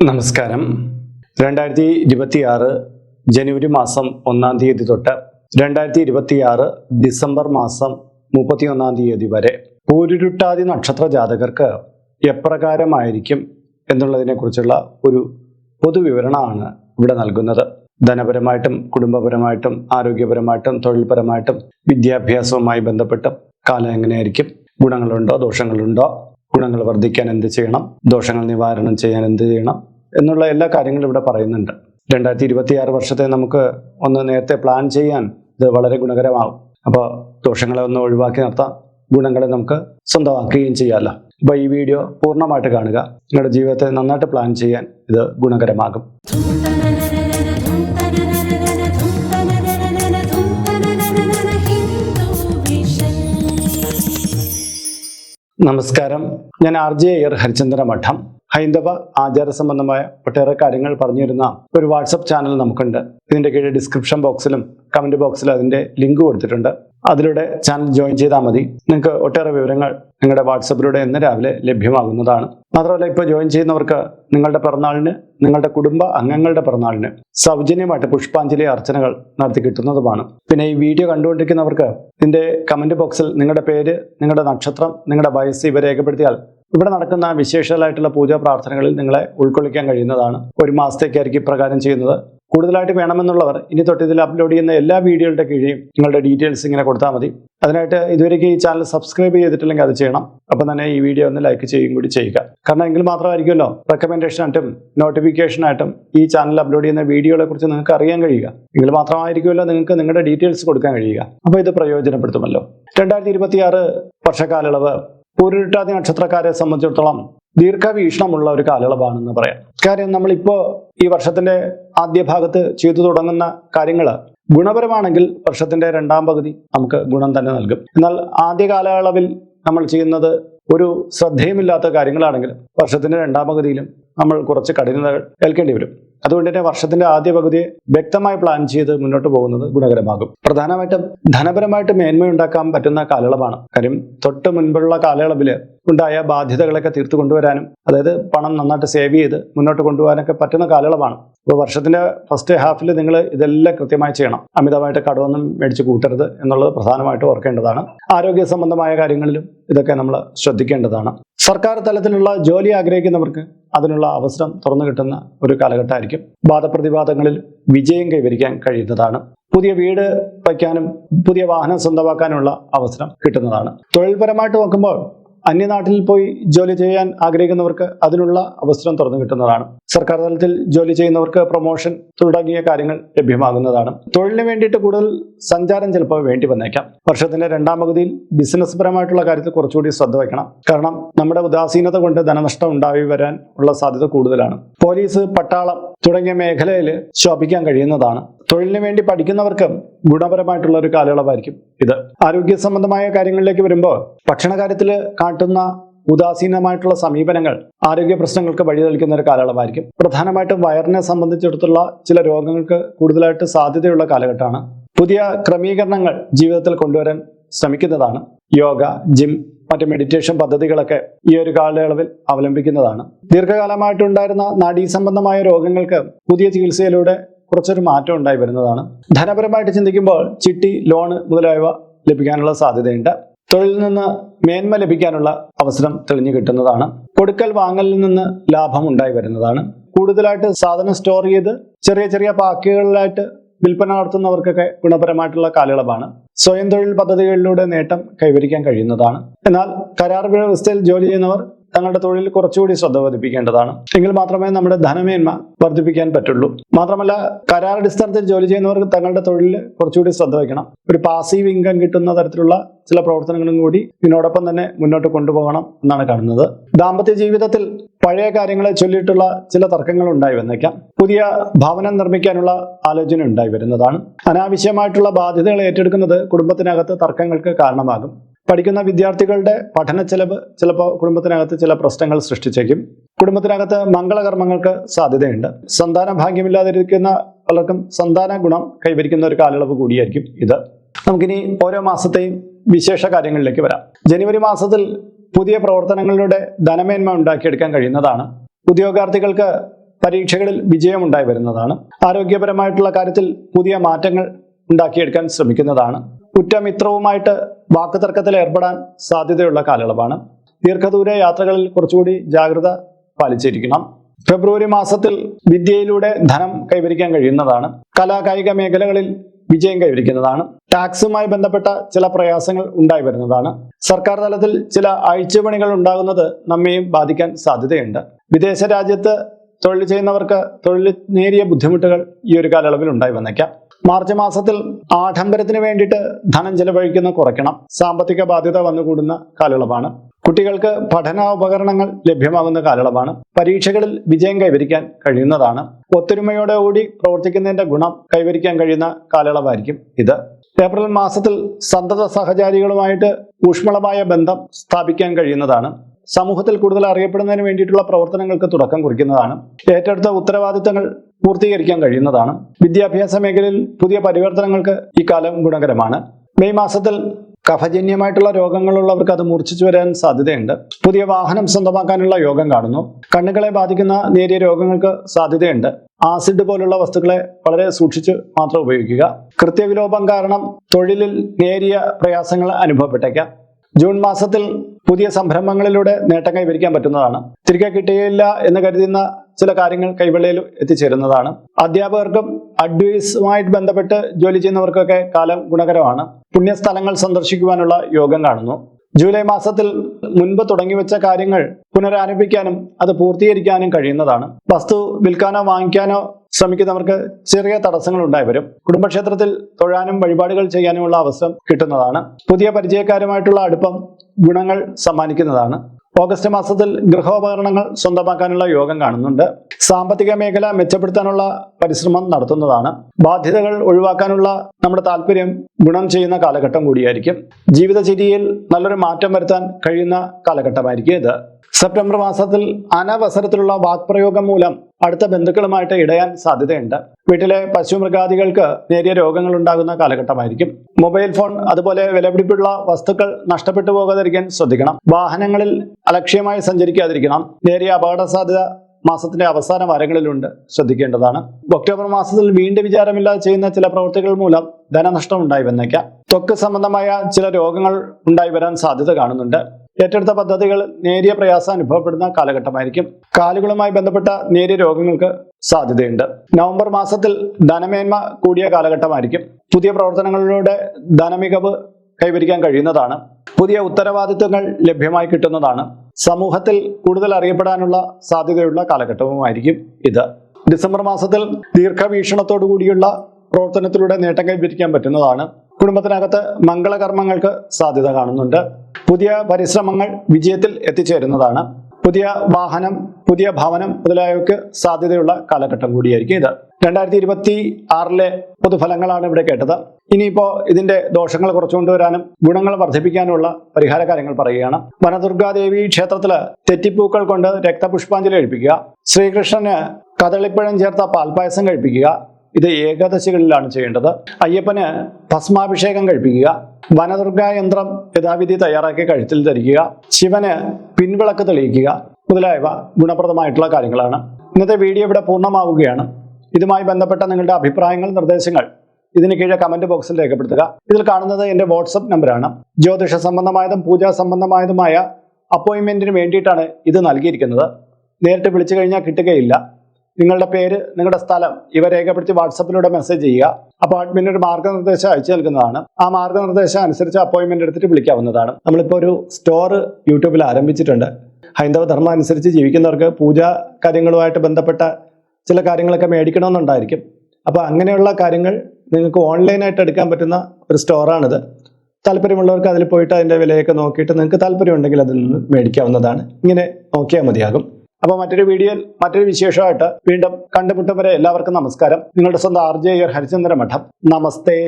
നമസ്കാരം. രണ്ടായിരത്തി ഇരുപത്തി ആറ് ജനുവരി മാസം ഒന്നാം തീയതി തൊട്ട് രണ്ടായിരത്തി ഇരുപത്തി ആറ് ഡിസംബർ മാസം മുപ്പത്തി ഒന്നാം തീയതി വരെ പൂരുരുട്ടാതി നക്ഷത്ര ജാതകർക്ക് എപ്രകാരമായിരിക്കും എന്നുള്ളതിനെ കുറിച്ചുള്ള ഒരു പൊതുവിവരണമാണ് ഇവിടെ നൽകുന്നത്. ധനപരമായിട്ടും കുടുംബപരമായിട്ടും ആരോഗ്യപരമായിട്ടും തൊഴിൽപരമായിട്ടും വിദ്യാഭ്യാസവുമായി ബന്ധപ്പെട്ട് കാലം എങ്ങനെയായിരിക്കും? ഗുണങ്ങളുണ്ടോ? ദോഷങ്ങളുണ്ടോ? ഗുണങ്ങൾ വർദ്ധിക്കാൻ എന്ത് ചെയ്യണം? ദോഷങ്ങൾ നിവാരണം ചെയ്യാൻ എന്ത് ചെയ്യണം? എന്നുള്ള എല്ലാ കാര്യങ്ങളും ഇവിടെ പറയുന്നുണ്ട്. രണ്ടായിരത്തി ഇരുപത്തിയാറ് വർഷത്തെ നമുക്ക് ഒന്ന് നേരത്തെ പ്ലാൻ ചെയ്യാൻ ഇത് വളരെ ഗുണകരമാകും അപ്പോൾ ദോഷങ്ങളെ ഒന്ന് ഒഴിവാക്കി നിർത്താം. ഗുണങ്ങളെ നമുക്ക് സ്വന്തമാക്കുകയും ചെയ്യാമല്ലോ അപ്പോൾ ഈ വീഡിയോ പൂർണമായിട്ട് കാണുക. നിങ്ങളുടെ ജീവിതത്തെ നന്നായിട്ട് പ്ലാൻ ചെയ്യാൻ ഇത് ഗുണകരമാകും. നമസ്കാരം. ഞാൻ ആർ ജെ അയ്യർ ഹരിചന്ദ്ര മഠം ഹൈന്ദവ ആചാര സംബന്ധമായ ഒട്ടേറെ കാര്യങ്ങൾ പറഞ്ഞിരുന്ന ഒരു വാട്സപ്പ് ചാനൽ നമുക്കുണ്ട്. ഇതിന്റെ കീഴിൽ ഡിസ്ക്രിപ്ഷൻ ബോക്സിലും കമന്റ് ബോക്സിലും അതിന്റെ ലിങ്ക് കൊടുത്തിട്ടുണ്ട്. അതിലൂടെ ചാനൽ ജോയിൻ ചെയ്താൽ മതി. നിങ്ങൾക്ക് ഒട്ടേറെ വിവരങ്ങൾ നിങ്ങളുടെ വാട്സപ്പിലൂടെ ഇന്ന് രാവിലെ ലഭ്യമാകുന്നതാണ്. മാത്രമല്ല ഇപ്പോൾ ജോയിൻ ചെയ്യുന്നവർക്ക് നിങ്ങളുടെ പിറന്നാളിന് നിങ്ങളുടെ കുടുംബ അംഗങ്ങളുടെ പിറന്നാളിന് സൗജന്യമായിട്ട് പുഷ്പാഞ്ജലി അർച്ചനകൾ നടത്തി കിട്ടുന്നതുമാണ്. പിന്നെ ഈ വീഡിയോ കണ്ടുകൊണ്ടിരിക്കുന്നവർക്ക് ഇതിന്റെ കമന്റ് ബോക്സിൽ നിങ്ങളുടെ പേര് നിങ്ങളുടെ നക്ഷത്രം നിങ്ങളുടെ വയസ്സ് ഇവ രേഖപ്പെടുത്തിയാൽ ഇവിടെ നടക്കുന്ന വിശേഷങ്ങളായിട്ടുള്ള പൂജാ പ്രാർത്ഥനകളിൽ നിങ്ങളെ ഉൾക്കൊള്ളിക്കാൻ കഴിയുന്നതാണ്. ഒരു മാസത്തേക്കായിരിക്കും ഇപ്രകാരം ചെയ്യുന്നത്. കൂടുതലായിട്ട് വേണമെന്നുള്ളവർ ഇനി തൊട്ട് ഇതിൽ അപ്ലോഡ് ചെയ്യുന്ന എല്ലാ വീഡിയോകളുടെ കീഴെയും നിങ്ങളുടെ ഡീറ്റെയിൽസ് ഇങ്ങനെ കൊടുത്താൽ മതി. അതിനായിട്ട് ഇതുവരെയ്ക്ക് ഈ ചാനൽ സബ്സ്ക്രൈബ് ചെയ്തിട്ടില്ലെങ്കിൽ അത് ചെയ്യണം. അപ്പം തന്നെ ഈ വീഡിയോ ഒന്ന് ലൈക്ക് ചെയ്യുകയും കൂടി ചെയ്യുക. കാരണം എങ്കിൽ മാത്രമായിരിക്കുമല്ലോ നോട്ടിഫിക്കേഷൻ ആയിട്ടും ഈ ചാനൽ അപ്ലോഡ് ചെയ്യുന്ന വീഡിയോകളെ കുറിച്ച് നിങ്ങൾക്ക് അറിയാൻ കഴിയുക. എങ്കിൽ മാത്രമായിരിക്കുമല്ലോ നിങ്ങൾക്ക് നിങ്ങളുടെ ഡീറ്റെയിൽസ് കൊടുക്കാൻ കഴിയുക. അപ്പോൾ ഇത് പ്രയോജനപ്പെടുത്തുമല്ലോ. രണ്ടായിരത്തി ഇരുപത്തിയാറ് വർഷക്കാലയളവ് പൂരുരുട്ടാതി നക്ഷത്രക്കാരെ സംബന്ധിച്ചിടത്തോളം ദീർഘവീക്ഷണമുള്ള ഒരു കാലയളവാണെന്ന് പറയാം. കാര്യം നമ്മളിപ്പോ ഈ വർഷത്തിന്റെ ആദ്യ ഭാഗത്ത് ചെയ്തു തുടങ്ങുന്ന കാര്യങ്ങൾ ഗുണപരമാണെങ്കിൽ വർഷത്തിന്റെ രണ്ടാം പകുതി നമുക്ക് ഗുണം തന്നെ നൽകും. എന്നാൽ ആദ്യ കാലയളവിൽ നമ്മൾ ചെയ്യുന്നത് ഒരു ശ്രദ്ധയുമില്ലാത്ത കാര്യങ്ങളാണെങ്കിൽ വർഷത്തിന്റെ രണ്ടാം പകുതിയിലും നമ്മൾ കുറച്ച് കഠിനതകൾ ഏൽക്കേണ്ടി വരും. അതുകൊണ്ട് തന്നെ വർഷത്തിന്റെ ആദ്യ പകുതി വ്യക്തമായി പ്ലാൻ ചെയ്ത് മുന്നോട്ട് പോകുന്നത് ഗുണകരമാകും. പ്രധാനമായിട്ടും ധനപരമായിട്ട് മേന്മയുണ്ടാക്കാൻ പറ്റുന്ന കാലയളവാണ്. കാര്യം തൊട്ട് മുൻപുള്ള കാലയളവിൽ ഉണ്ടായ ബാധ്യതകളൊക്കെ തീർത്തു കൊണ്ടുവരാനും അതായത് പണം നന്നായിട്ട് സേവ് ചെയ്ത് മുന്നോട്ട് കൊണ്ടുപോകാനൊക്കെ പറ്റുന്ന കാലയളവാണ്. അപ്പോൾ വർഷത്തിന്റെ ഫസ്റ്റ് ഹാഫിൽ നിങ്ങൾ ഇതെല്ലാം കൃത്യമായി ചെയ്യണം. അമിതമായിട്ട് കടമൊന്നും മേടിച്ച് കൂട്ടരുത് എന്നുള്ളത് പ്രധാനമായിട്ട് ഓർക്കേണ്ടതാണ്. ആരോഗ്യ സംബന്ധമായ കാര്യങ്ങളിലും ഇതൊക്കെ നമ്മൾ ശ്രദ്ധിക്കേണ്ടതാണ്. സർക്കാർ തലത്തിലുള്ള ജോലി ആഗ്രഹിക്കുന്നവർക്ക് അതിനുള്ള അവസരം തുറന്നു കിട്ടുന്ന ഒരു കാലഘട്ടമായിരിക്കും. വാദപ്രതിവാദങ്ങളിൽ വിജയം കൈവരിക്കാൻ കഴിയുന്നതാണ്. പുതിയ വീട് വയ്ക്കാനും പുതിയ വാഹനം സ്വന്തമാക്കാനുമുള്ള അവസരം കിട്ടുന്നതാണ്. തൊഴിൽപരമായിട്ട് നോക്കുമ്പോൾ അന്യനാട്ടിൽ പോയി ജോലി ചെയ്യാൻ ആഗ്രഹിക്കുന്നവർക്ക് അതിനുള്ള അവസരം തുറന്നു കിട്ടുന്നതാണ്. സർക്കാർ തലത്തിൽ ജോലി ചെയ്യുന്നവർക്ക് പ്രൊമോഷൻ തുടങ്ങിയ കാര്യങ്ങൾ ലഭ്യമാകുന്നതാണ്. തൊഴിലിന് വേണ്ടിയിട്ട് കൂടുതൽ സഞ്ചാരം ചിലപ്പോൾ വേണ്ടി വന്നേക്കാം. വർഷത്തിന്റെ രണ്ടാം പകുതിയിൽ ബിസിനസ് പരമായിട്ടുള്ള കാര്യത്തിൽ കുറച്ചുകൂടി ശ്രദ്ധ വയ്ക്കണം. കാരണം നമ്മുടെ ഉദാസീനത കൊണ്ട് ധനനഷ്ടം ഉണ്ടായി വരാൻ ഉള്ള സാധ്യത കൂടുതലാണ്. പോലീസ് പട്ടാളം തുടങ്ങിയ മേഖലയിൽ ശോഭിക്കാൻ കഴിയുന്നതാണ്. തൊഴിലിന് വേണ്ടി പഠിക്കുന്നവർക്ക് ഗുണപരമായിട്ടുള്ള ഒരു കാലയളവായിരിക്കും ഇത്. ആരോഗ്യ സംബന്ധമായ കാര്യങ്ങളിലേക്ക് വരുമ്പോൾ ഭക്ഷണകാര്യത്തിൽ കാട്ടുന്ന ഉദാസീനമായിട്ടുള്ള സമീപനങ്ങൾ ആരോഗ്യ പ്രശ്നങ്ങൾക്ക് വഴിതെളിക്കുന്ന ഒരു കാലയളവായിരിക്കും. പ്രധാനമായിട്ടും വയറിനെ സംബന്ധിച്ചിടത്തുള്ള ചില രോഗങ്ങൾക്ക് കൂടുതലായിട്ട് സാധ്യതയുള്ള കാലഘട്ടമാണ്. പുതിയ ക്രമീകരണങ്ങൾ ജീവിതത്തിൽ കൊണ്ടുവരാൻ ശ്രമിക്കുന്നതാണ്. യോഗ ജിം മറ്റ് മെഡിറ്റേഷൻ പദ്ധതികളൊക്കെ ഈ ഒരു കാലയളവിൽ അവലംബിക്കുന്നതാണ്. ദീർഘകാലമായിട്ടുണ്ടായിരുന്ന നാഡീ സംബന്ധമായ രോഗങ്ങൾക്ക് പുതിയ ചികിത്സയിലൂടെ കുറച്ചൊരു മാറ്റം ഉണ്ടായി വരുന്നതാണ്. ധനപരമായിട്ട് ചിന്തിക്കുമ്പോൾ ചിട്ടി ലോണ് മുതലായവ ലഭിക്കാനുള്ള സാധ്യതയുണ്ട്. തൊഴിലിൽ നിന്ന് മേന്മ ലഭിക്കാനുള്ള അവസരം തെളിഞ്ഞു കിട്ടുന്നതാണ്. കൊടുക്കൽ വാങ്ങലിൽ നിന്ന് ലാഭം ഉണ്ടായി വരുന്നതാണ്. കൂടുതലായിട്ട് സാധനം സ്റ്റോർ ചെയ്ത് ചെറിയ ചെറിയ പാക്കുകളിലായിട്ട് വിൽപ്പന നടത്തുന്നവർക്കൊക്കെ ഗുണപരമായിട്ടുള്ള കാലയളവാണ്. സ്വയം തൊഴിൽ പദ്ധതികളിലൂടെ നേട്ടം കൈവരിക്കാൻ കഴിയുന്നതാണ്. എന്നാൽ കരാർ വ്യവസ്ഥയിൽ ജോലി ചെയ്യുന്നവർ തങ്ങളുടെ തൊഴിൽ കുറച്ചുകൂടി ശ്രദ്ധ പതിപ്പിക്കേണ്ടതാണ്. എങ്കിൽ മാത്രമേ നമ്മുടെ ധനമേന്മ വർദ്ധിപ്പിക്കാൻ പറ്റുള്ളൂ. മാത്രമല്ല കരാർ അടിസ്ഥാനത്തിൽ ജോലി ചെയ്യുന്നവർക്ക് തങ്ങളുടെ തൊഴിലിൽ കുറച്ചുകൂടി ശ്രദ്ധ വയ്ക്കണം. ഒരു പാസീവ് ഇൻകം കിട്ടുന്ന തരത്തിലുള്ള ചില പ്രവർത്തനങ്ങളും കൂടി ഇതിനോടൊപ്പം തന്നെ മുന്നോട്ട് കൊണ്ടുപോകണം എന്നാണ് കാണുന്നത്. ദാമ്പത്യ ജീവിതത്തിൽ പഴയ കാര്യങ്ങളെ ചൊല്ലിയിട്ടുള്ള ചില തർക്കങ്ങൾ ഉണ്ടായി വന്നേക്കാം. പുതിയ ഭവനം നിർമ്മിക്കാനുള്ള ആലോചന ഉണ്ടായി വരുന്നതാണ്. അനാവശ്യമായിട്ടുള്ള ബാധ്യതകൾ ഏറ്റെടുക്കുന്നത് കുടുംബത്തിനകത്ത് തർക്കങ്ങൾക്ക് കാരണമാകും. പഠിക്കുന്ന വിദ്യാർത്ഥികളുടെ പഠന ചെലവ് ചിലപ്പോൾ കുടുംബത്തിനകത്ത് ചില പ്രശ്നങ്ങൾ സൃഷ്ടിച്ചേക്കും. കുടുംബത്തിനകത്ത് മംഗളകർമ്മങ്ങൾക്ക് സാധ്യതയുണ്ട്. സന്താന ഭാഗ്യമില്ലാതിരിക്കുന്ന പലർക്കും സന്താന ഗുണം കൈവരിക്കുന്ന ഒരു കാലയളവ് കൂടിയായിരിക്കും ഇത്. നമുക്കിനി ഓരോ മാസത്തെയും വിശേഷ കാര്യങ്ങളിലേക്ക് വരാം. ജനുവരി മാസത്തിൽ പുതിയ പ്രവർത്തനങ്ങളിലൂടെ ധനമേന്മ ഉണ്ടാക്കിയെടുക്കാൻ കഴിയുന്നതാണ്. ഉദ്യോഗാർത്ഥികൾക്ക് പരീക്ഷകളിൽ വിജയമുണ്ടായി വരുന്നതാണ്. ആരോഗ്യപരമായിട്ടുള്ള കാര്യത്തിൽ പുതിയ മാറ്റങ്ങൾ ഉണ്ടാക്കിയെടുക്കാൻ ശ്രമിക്കുന്നതാണ്. ഉറ്റമിത്രവുമായിട്ട് വാക്കുതർക്കത്തിൽ ഏർപ്പെടാൻ സാധ്യതയുള്ള കാലയളവാണ്. ദീർഘദൂര യാത്രകളിൽ കുറച്ചുകൂടി ജാഗ്രത പാലിച്ചിരിക്കണം. ഫെബ്രുവരി മാസത്തിൽ വിദ്യയിലൂടെ ധനം കൈവരിക്കാൻ കഴിയുന്നതാണ്. കലാകായിക മേഖലകളിൽ വിജയം കൈവരിക്കുന്നതാണ്. ടാക്സുമായി ബന്ധപ്പെട്ട ചില പ്രയാസങ്ങൾ ഉണ്ടായി വരുന്നതാണ്. സർക്കാർ തലത്തിൽ ചില അഴിച്ചുപണികൾ ഉണ്ടാകുന്നത് നമ്മെയും ബാധിക്കാൻ സാധ്യതയുണ്ട്. വിദേശ രാജ്യത്ത് തൊഴിൽ ചെയ്യുന്നവർക്ക് തൊഴിൽ നേരിയ ബുദ്ധിമുട്ടുകൾ ഈ ഒരു കാലയളവിൽ ഉണ്ടായി വന്നേക്കാം. മാർച്ച് മാസത്തിൽ ആഡംബരത്തിന് വേണ്ടിയിട്ട് ധനം ചെലവഴിക്കുന്ന കുറയ്ക്കണം. സാമ്പത്തിക ബാധ്യത വന്നുകൂടുന്ന കാലയളവാണ്. കുട്ടികൾക്ക് പഠന ഉപകരണങ്ങൾ ലഭ്യമാകുന്ന കാലയളവാണ്. പരീക്ഷകളിൽ വിജയം കൈവരിക്കാൻ കഴിയുന്നതാണ്. ഒത്തൊരുമയോടെ കൂടി പ്രവർത്തിക്കുന്നതിന്റെ ഗുണം കൈവരിക്കാൻ കഴിയുന്ന കാലയളവായിരിക്കും ഇത്. ഏപ്രിൽ മാസത്തിൽ സന്തത സഹചാരികളുമായിട്ട് ഊഷ്മളമായ ബന്ധം സ്ഥാപിക്കാൻ കഴിയുന്നതാണ്. സമൂഹത്തിൽ കൂടുതൽ അറിയപ്പെടുന്നതിന് വേണ്ടിയിട്ടുള്ള പ്രവർത്തനങ്ങൾക്ക് തുടക്കം കുറിക്കുന്നതാണ്. ഏറ്റെടുത്ത ഉത്തരവാദിത്തങ്ങൾ പൂർത്തീകരിക്കാൻ കഴിയുന്നതാണ്. വിദ്യാഭ്യാസ മേഖലയിൽ പുതിയ പരിവർത്തനങ്ങൾക്ക് ഈ കാലം ഗുണകരമാണ്. മെയ് മാസത്തിൽ കഫജന്യമായിട്ടുള്ള രോഗങ്ങളുള്ളവർക്ക് അത് മൂർച്ഛിച്ചു വരാൻ സാധ്യതയുണ്ട്. പുതിയ വാഹനം സ്വന്തമാക്കാനുള്ള യോഗം കാണുന്നു. കണ്ണുകളെ ബാധിക്കുന്ന നേരിയ രോഗങ്ങൾക്ക് സാധ്യതയുണ്ട്. ആസിഡ് പോലുള്ള വസ്തുക്കളെ വളരെ സൂക്ഷിച്ച് മാത്രം ഉപയോഗിക്കുക. കൃത്യവിലോപം കാരണം തൊഴിലിൽ നേരിയ പ്രയാസങ്ങൾ അനുഭവപ്പെട്ടേക്കാം. ജൂൺ മാസത്തിൽ പുതിയ സംരംഭങ്ങളിലൂടെ നേട്ടം കൈവരിക്കാൻ പറ്റുന്നതാണ്. തിരികെ കിട്ടുകയില്ല എന്ന് കരുതുന്ന ചില കാര്യങ്ങൾ കൈവെള്ളയിൽ എത്തിച്ചേരുന്നതാണ്. അധ്യാപകർക്കും അഡ്വൈസുമായിട്ട് ബന്ധപ്പെട്ട് ജോലി ചെയ്യുന്നവർക്കൊക്കെ കാലം ഗുണകരമാണ്. പുണ്യസ്ഥലങ്ങൾ സന്ദർശിക്കുവാനുള്ള യോഗം കാണുന്നു. ജൂലൈ മാസത്തിൽ മുൻപ് തുടങ്ങിവെച്ച കാര്യങ്ങൾ പുനരാരംഭിക്കാനും അത് പൂർത്തീകരിക്കാനും കഴിയുന്നതാണ്. വസ്തു വിൽക്കാനോ വാങ്ങിക്കാനോ ശ്രമിക്കുന്നവർക്ക് ചെറിയ തടസ്സങ്ങൾ ഉണ്ടായി വരും. കുടുംബക്ഷേത്രത്തിൽ തൊഴാനും വഴിപാടുകൾ ചെയ്യാനുമുള്ള അവസരം കിട്ടുന്നതാണ്. പുതിയ പരിചയക്കാരുമായിട്ടുള്ള അടുപ്പം ഗുണങ്ങൾ സമ്മാനിക്കുന്നതാണ്. ഓഗസ്റ്റ് മാസത്തിൽ ഗൃഹോപകരണങ്ങൾ സ്വന്തമാക്കാനുള്ള യോഗം കാണുന്നുണ്ട്. സാമ്പത്തിക മേഖല മെച്ചപ്പെടുത്താനുള്ള പരിശ്രമം നടത്തുന്നതാണ്. ബാധ്യതകൾ ഒഴിവാക്കാനുള്ള നമ്മുടെ താല്പര്യം ഗുണം ചെയ്യുന്ന കാലഘട്ടം കൂടിയായിരിക്കും. ജീവിതചര്യയിൽ നല്ലൊരു മാറ്റം വരുത്താൻ കഴിയുന്ന കാലഘട്ടമായിരിക്കും ഇത്. സെപ്റ്റംബർ മാസത്തിൽ അനവസരത്തിലുള്ള വാക്പ്രയോഗം മൂലം അടുത്ത ബന്ധുക്കളുമായിട്ട് ഇടയാൻ സാധ്യതയുണ്ട്. വീട്ടിലെ പശു മൃഗാദികൾക്ക് നേരിയ രോഗങ്ങൾ ഉണ്ടാകുന്ന കാലഘട്ടമായിരിക്കും. മൊബൈൽ ഫോൺ അതുപോലെ വിലപിടിപ്പുള്ള വസ്തുക്കൾ നഷ്ടപ്പെട്ടു പോകാതിരിക്കാൻ ശ്രദ്ധിക്കണം. വാഹനങ്ങളിൽ അലക്ഷ്യമായി സഞ്ചരിക്കാതിരിക്കണം. നേരിയ അപകട സാധ്യത മാസത്തിന്റെ അവസാന വാരങ്ങളിലുണ്ട് ശ്രദ്ധിക്കേണ്ടതാണ്. ഒക്ടോബർ മാസത്തിൽ വീണ്ടും വിചാരമില്ലാതെ ചെയ്യുന്ന ചില പ്രവൃത്തികൾ മൂലം ധനനഷ്ടം ഉണ്ടായി വന്നേക്കാം. ത്വക്ക് സംബന്ധമായ ചില രോഗങ്ങൾ ഉണ്ടായി വരാൻ സാധ്യത കാണുന്നുണ്ട്. ഏറ്റെടുത്ത പദ്ധതികൾ നേരിയ പ്രയാസം അനുഭവപ്പെടുന്ന കാലഘട്ടമായിരിക്കും. കാലുകളുമായി ബന്ധപ്പെട്ട നേരിയ രോഗങ്ങൾക്ക് സാധ്യതയുണ്ട്. നവംബർ മാസത്തിൽ ധനമേന്മ കൂടിയ കാലഘട്ടമായിരിക്കും. പുതിയ പ്രവർത്തനങ്ങളിലൂടെ ധനമികവ് കൈവരിക്കാൻ കഴിയുന്നതാണ്. പുതിയ ഉത്തരവാദിത്വങ്ങൾ ലഭ്യമായി കിട്ടുന്നതാണ്. സമൂഹത്തിൽ കൂടുതൽ അറിയപ്പെടാനുള്ള സാധ്യതയുള്ള കാലഘട്ടവുമായിരിക്കും ഇത്. ഡിസംബർ മാസത്തിൽ ദീർഘവീക്ഷണത്തോടു കൂടിയുള്ള പ്രവർത്തനത്തിലൂടെ നേട്ടം കൈവരിക്കാൻ പറ്റുന്നതാണ്. കുടുംബത്തിനകത്ത് മംഗളകർമ്മങ്ങൾക്ക് സാധ്യത കാണുന്നുണ്ട്. പുതിയ പരിശ്രമങ്ങൾ വിജയത്തിൽ എത്തിച്ചേരുന്നതാണ്. പുതിയ വാഹനം പുതിയ ഭവനം മുതലായവയ്ക്ക് സാധ്യതയുള്ള കാലഘട്ടം കൂടിയായിരിക്കും ഇത്. രണ്ടായിരത്തി ഇരുപത്തി ആറിലെ പൊതുഫലങ്ങളാണ് ഇവിടെ കേട്ടത്. ഇനിയിപ്പോ ഇതിന്റെ ദോഷങ്ങൾ കുറച്ചുകൊണ്ടുവരാനും ഗുണങ്ങൾ വർദ്ധിപ്പിക്കാനുള്ള പരിഹാര കാര്യങ്ങൾ പറയുകയാണ്. വനദുർഗാദേവി ക്ഷേത്രത്തിൽ തെറ്റിപ്പൂക്കൾ കൊണ്ട് രക്തപുഷ്പാഞ്ജലി കഴിപ്പിക്കുക ശ്രീകൃഷ്ണന് കദളിപ്പഴം ചേർത്ത പാൽപായസം കഴിപ്പിക്കുക. ഇത് ഏകാദശികളിലാണ് ചെയ്യേണ്ടത്. അയ്യപ്പന് ഭസ്മാഭിഷേകം കഴിപ്പിക്കുക. വനദുർഗ യന്ത്രം യഥാവിധി തയ്യാറാക്കി കഴുത്തിൽ ധരിക്കുക. ശിവന് പിൻവിളക്ക് തെളിയിക്കുക മുതലായവ ഗുണപ്രദമായിട്ടുള്ള കാര്യങ്ങളാണ്. ഇന്നത്തെ വീഡിയോ ഇവിടെ പൂർണമാവുകയാണ്. ഇതുമായി ബന്ധപ്പെട്ട നിങ്ങളുടെ അഭിപ്രായങ്ങൾ നിർദ്ദേശങ്ങൾ ഇതിന് കീഴെ കമന്റ് ബോക്സിൽ രേഖപ്പെടുത്തുക. ഇതിൽ കാണുന്നത് എന്റെ വാട്സപ്പ് നമ്പറാണ് ജ്യോതിഷ സംബന്ധമായതും പൂജാ സംബന്ധമായതുമായ അപ്പോയിൻമെന്റിന് വേണ്ടിയിട്ടാണ് ഇത് നൽകിയിരിക്കുന്നത്. നേരിട്ട് വിളിച്ചു കഴിഞ്ഞാൽ കിട്ടുകയില്ല. നിങ്ങളുടെ പേര് നിങ്ങളുടെ സ്ഥലം ഇവ രേഖപ്പെടുത്തി വാട്സപ്പിലൂടെ മെസ്സേജ് ചെയ്യുക. അപ്പോൾ അഡ്മിൻ ഒരു മാർഗനിർദ്ദേശം അയച്ചു നൽകുന്നതാണ്. ആ മാർഗനിർദ്ദേശം അനുസരിച്ച് അപ്പോയിൻമെന്റ് എടുത്തിട്ട് വിളിക്കാവുന്നതാണ്. നമ്മളിപ്പോൾ ഒരു സ്റ്റോർ യൂട്യൂബിൽ ആരംഭിച്ചിട്ടുണ്ട്. ഹൈന്ദവ ധർമ്മം അനുസരിച്ച് ജീവിക്കുന്നവർക്ക് പൂജാ കാര്യങ്ങളുമായിട്ട് ബന്ധപ്പെട്ട ചില കാര്യങ്ങളൊക്കെ മേടിക്കണമെന്നുണ്ടായിരിക്കും. അപ്പോൾ അങ്ങനെയുള്ള കാര്യങ്ങൾ നിങ്ങൾക്ക് ഓൺലൈനായിട്ട് എടുക്കാൻ പറ്റുന്ന ഒരു സ്റ്റോറാണിത് താല്പര്യമുള്ളവർക്ക് അതിൽ പോയിട്ട് അതിന്റെ വിലയൊക്കെ നോക്കിയിട്ട് നിങ്ങൾക്ക് താല്പര്യമുണ്ടെങ്കിൽ അതിൽ നിന്ന് മേടിക്കാവുന്നതാണ്. ഇങ്ങനെ നോക്കിയാൽ മതിയാകും. അപ്പോൾ മറ്റൊരു വീഡിയോയിൽ മറ്റൊരു വിശേഷമായിട്ട് വീണ്ടും കണ്ടുമുട്ടും വരെ എല്ലാവർക്കും നമസ്കാരം. നിങ്ങളുടെ സ്വന്തം ആർ ജെ ഹരിചന്ദ്ര മഠം നമസ്തേ.